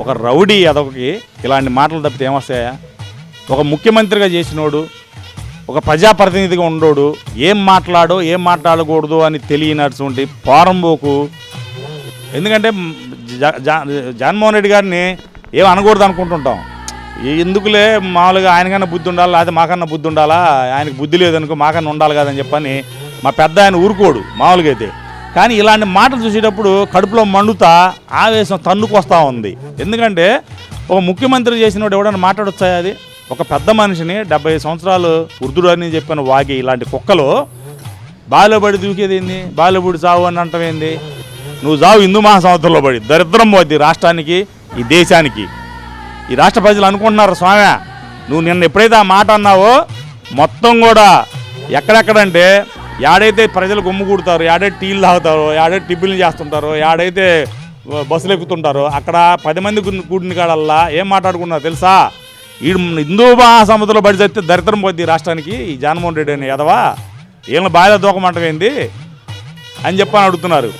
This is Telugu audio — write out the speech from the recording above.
ఒక రౌడీ అదొకకి ఇలాంటి మాటలు తప్పితే ఏమొస్తాయా? ఒక ముఖ్యమంత్రిగా చేసినోడు ఒక ప్రజాప్రతినిధిగా ఉండోడు ఏం మాట్లాడో ఏం మాట్లాడకూడదు అని తెలియనటువంటి పారంబోకు ఎందుకంటే జగన్మోహన్ రెడ్డి గారిని ఏం అనకూడదు అనుకుంటుంటాం. ఎందుకులే మామూలుగా ఆయనకన్నా బుద్ధి ఉండాలి లేదా మాకన్నా బుద్ధి ఉండాలా? ఆయనకు బుద్ధి లేదనుకో మాకన్నా ఉండాలి కదని చెప్పని మా పెద్ద ఆయన ఊరుకోడు మామూలుగా అయితే. కానీ ఇలాంటి మాటలు చూసేటప్పుడు కడుపులో మండుతా ఆవేశం తన్నుకొస్తా ఉంది. ఎందుకంటే ఒక ముఖ్యమంత్రి చేసినోడు ఎవడన్నా మాట్లాడొచ్చా అది? ఒక పెద్ద మనిషిని డెబ్బై సంవత్సరాలు వృద్ధుడు అని చెప్పిన వాగి ఇలాంటి కుక్కలు బాలబడి దూకేది ఏంది? బాలబడి చావు అని అంటాం ఏంది? నువ్వు చావు హిందూ మహాసముద్రంలో పడి దరిద్రం పోద్ది రాష్ట్రానికి ఈ దేశానికి. ఈ రాష్ట్ర ప్రజలు అనుకుంటున్నారు స్వామి నువ్వు నిన్న ఎప్పుడైతే ఆ మాట అన్నావో మొత్తం కూడా ఎక్కడెక్కడంటే యాడైతే ప్రజలు గుమ్ము కూడతారు యాడైతే టీలు తాగుతారో యాడైతే టిఫిన్లు చేస్తుంటారో యాడైతే బస్సులు ఎక్కుతుంటారో అక్కడ పది మంది కూడిన- కాడల్లా ఏం మాట్లాడుకున్నారు తెలుసా? ఈ హిందూ మహాసముద్రంలో బడి చస్తే దరిద్రం పోద్ది రాష్ట్రానికి ఈ జగన్మోహన్ రెడ్డి అని యదవా. ఏమైనా బాధ దూకమంటమేంది? అని చెప్పని అడుగుతున్నారు.